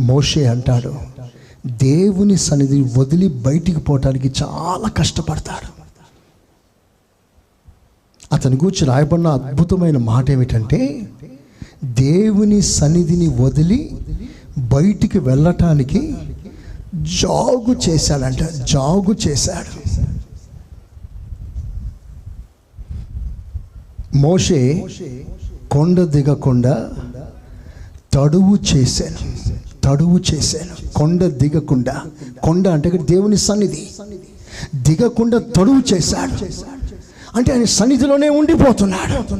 మోషే అంటాడు దేవుని సన్నిధి వదిలి బయటికి పోవటానికి చాలా కష్టపడతాడు. అతని గురించి రాయబడిన అద్భుతమైన మాట ఏమిటంటే దేవుని సన్నిధిని వదిలి బయటికి వెళ్ళటానికి జాగు చేశాడంట జాగు చేశాడు. మోషే కొండ దిగకుండా తడువు చేశాను. తడువు చేశాను. కొండ దిగకుండా. కొండ అంటే దేవుని సన్నిధి. దిగకుండా తడువు చేశాడు. అంటే ఆయన సన్నిధిలోనే ఉండిపోతున్నాడు.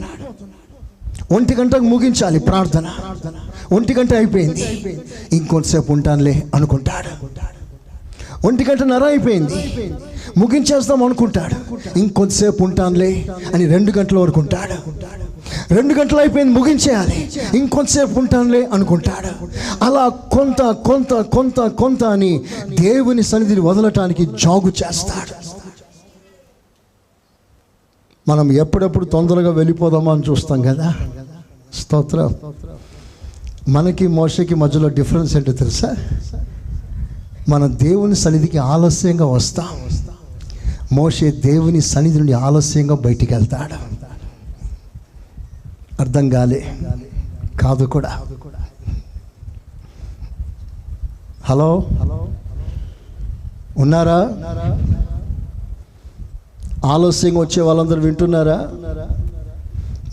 ఒంటి గంటకు ముగించాలి ప్రార్థన. ఒంటి గంట అయిపోయింది. ఇంకొంతసేపు ఉంటానులే అనుకుంటాడు. ఒంటి గంట నర అయిపోయింది. ముగించేస్తాం అనుకుంటాడు. ఇంకొంతసేపు ఉంటానులే అని రెండు గంటల వరకు ఉంటాడు. రెండు గంటలు అయిపోయింది ముగించేయాలి. ఇంకొంతసేపు ఉంటానులే అనుకుంటాడు. అలా కొంత కొంత కొంత కొంత అని దేవుని సన్నిధిని వదలటానికి జాగు చేస్తాడు. మనం ఎప్పుడెప్పుడు తొందరగా వెళ్ళిపోదామా అని చూస్తాం కదా? స్తోత్రం. మనకి మోసకి మధ్యలో డిఫరెన్స్ ఏంటో తెలుసా? మన దేవుని సన్నిధికి ఆలస్యంగా వస్తాం. మోసే దేవుని సన్నిధి నుండి ఆలస్యంగా బయటికి వెళ్తాడు. అర్థం కాలే. కాదు కూడా. హలో? హలో ఉన్నారా? ఆలస్యంగా వచ్చే వాళ్ళందరూ వింటున్నారా?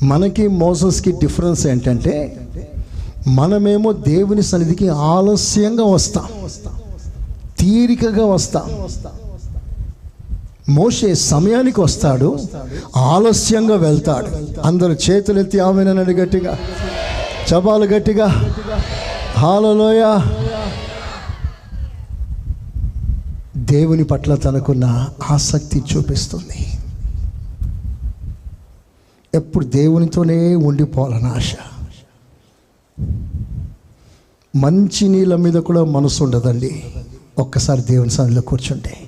మనకి మోసస్కి డిఫరెన్స్ ఏంటంటే మనమేమో దేవుని సన్నిధికి ఆలస్యంగా వస్తాం. తీరికగా వస్తాం. మోషే సమయానికి వస్తాడు ఆలస్యంగా వెళ్తాడు. అందరు చేతులు ఎత్తి ఆమెనని గట్టిగా చపాలు గట్టిగా హాలలోయ. దేవుని పట్ల తనకున్న ఆసక్తి చూపిస్తుంది. ఎప్పుడు దేవునితోనే ఉండిపోవాలని ఆశ. మంచి నీళ్ళ మీద కూడా మనసు ఉండదండి. ఒక్కసారి దేవుని సన్నిధిలో కూర్చుంటే.